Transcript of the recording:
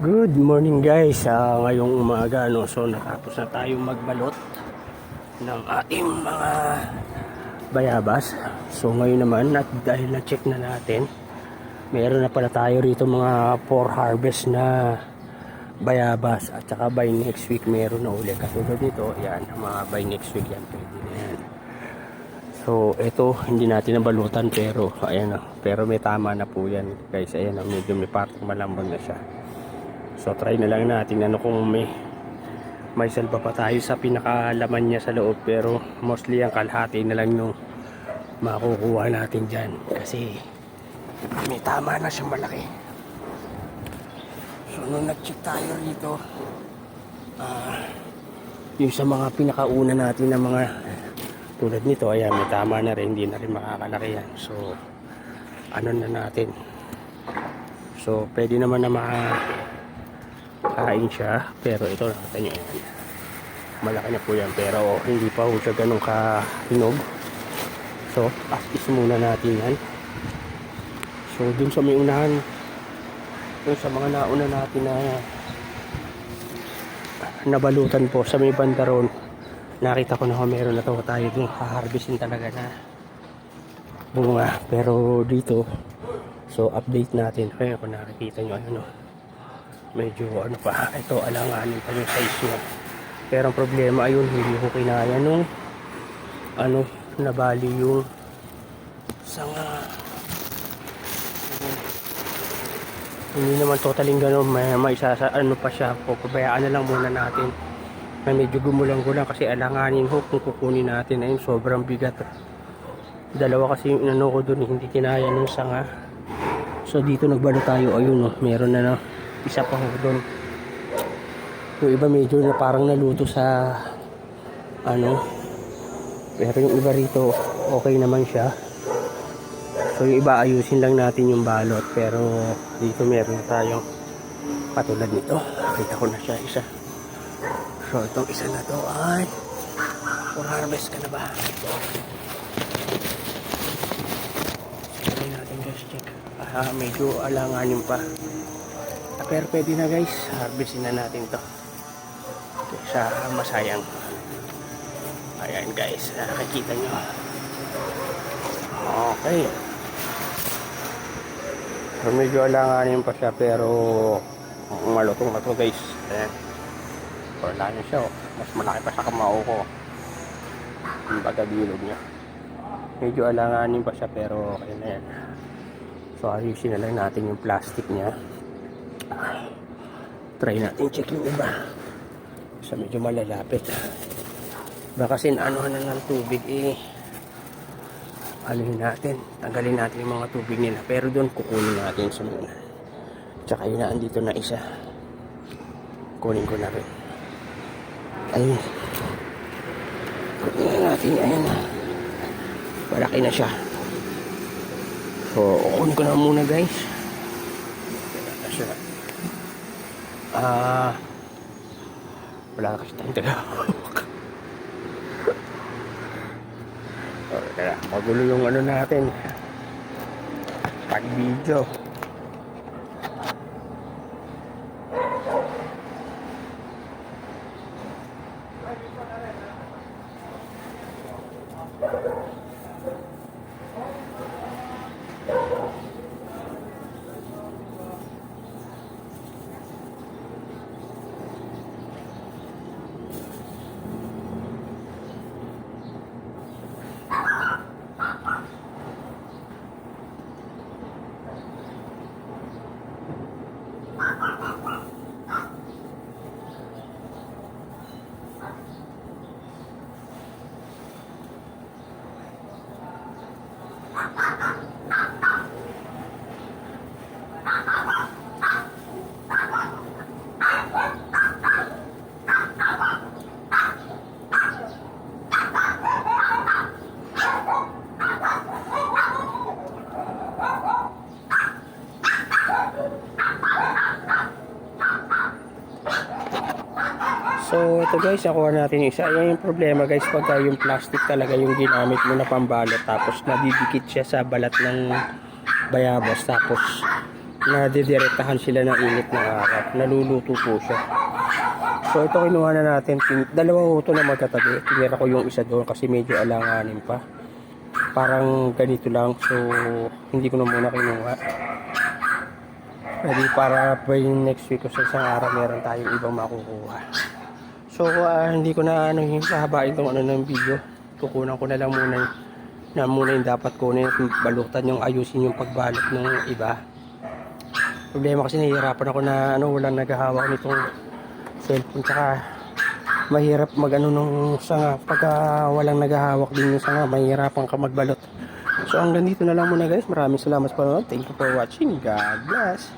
Good morning guys. Ah, ngayong umaga no, so natapos na tayo magbalot ng ating mga bayabas. So ngayon naman at dahil na-check na natin, meron na pala tayo rito mga for harvest na bayabas at saka by next week meron na ulit. Katulad nito, yan, mga by next week yan, pwede na yan. So ito hindi natin nabalutan pero ayan na, pero may tama na po yan guys. Ayan na, medyo may parang malambot na siya. So try na lang natin. Ano kung may may salba pa tayo sa pinakalaman niya sa loob. Pero mostly ang kalahati na lang yung makukuha natin dyan. Kasi may tama na siyang malaki. So nung nag-check tayo rito ah yung sa mga pinakauna natin na mga tulad nito ayan may tama na rin. Hindi na rin makakalaki yan. So ano na natin? So pwede naman na maka kain siya pero ito nakita nyo yan malaki na po yan pero hindi pa po siya ganun kahinog so as is muna natin yan. So dun sa may unahan dun sa mga nauna natin na nabalutan po sa may banda ron nakita ko na ho meron na to tayo dun haharvestin talaga na bunga. Pero dito so update natin. Kaya kung nakikita nyo ano medyo ano pa ito alanganin pa yung size niya. Pero ang problema ayun hindi ko kinaya nung ano nabali yung sanga. Hindi naman totaling gano'n may, may isa sa ano pa siya pabayaan na lang muna natin. Na medyo gumulang-gulang kasi alanganin ho kung kukunin natin. Ayun sobrang bigat. Dalawa kasi yung ano ko dun hindi kinaya nung sanga. So dito nagbalo tayo. Ayun oh, meron na na isa pa ho doon yung iba medyo na parang naluto sa ano. Pero yung iba rito okay naman siya. So yung iba ayusin lang natin yung balot. Pero dito meron tayong katulad nito. Kita ko na siya isa. So itong isa na to ay for harvest ka na ba? Check natin guys. Check. Ah, medyo alanganin pa pero pwede na guys. Harvestin na natin to. Sa masayang ayan guys. Nakakita nyo. Okay. So medyo alanganin pa siya pero malutong na to guys. Ayan. Wala na siya oh. mas malaki pa sa kamao ko. Yung pagkabilog niya. Medyo alanganin pa siya pero okay na yan. So ayusin na lang natin yung plastic niya try natin check yung iba. Sa medyo malalapit baka sinanuhan na ng tubig eh. Anuhin natin? Tanggalin natin yung mga tubig nila. Pero doon kukunin natin sa muna. Tsaka yun na andito na isa. Kunin ko na rin. Ayun. Kunin na natin ayun. Malaki na siya. So kunin ko na muna guys. Kasi Ah. wala kasi tayong tagahawak. oh, kaya, magulo yung ano natin. Pag So ito guys, nakuha natin yung isa. Yan yung problema guys, pagka yung plastic talaga yung ginamit mo na pambalot tapos nadidikit siya sa balat ng bayabas tapos nadidirektahan sila ng init ng araw. Naluluto po siya. So ito kinuha na natin. Tin- Dalawa ito na magkatabi. Tinira ko yung isa doon kasi medyo alanganin pa. Parang ganito lang. So hindi ko na muna kinuha. Ready para by next week o sa isang araw meron tayong ibang makukuha. So ah, hindi ko na ano yung hahabain itong ano ng video. Kukunan ko na lang muna yung, na muna yung dapat kunin at balutan yung ayusin yung pagbalot ng iba. Problema kasi nahihirapan ako na ano walang naghahawak nitong cellphone tsaka mahirap mag ano nung sanga pagka walang naghahawak din yung sanga mahirapan ka magbalot. So hanggang dito na lang muna guys. Maraming salamat sa panonood. Thank you for watching. God bless.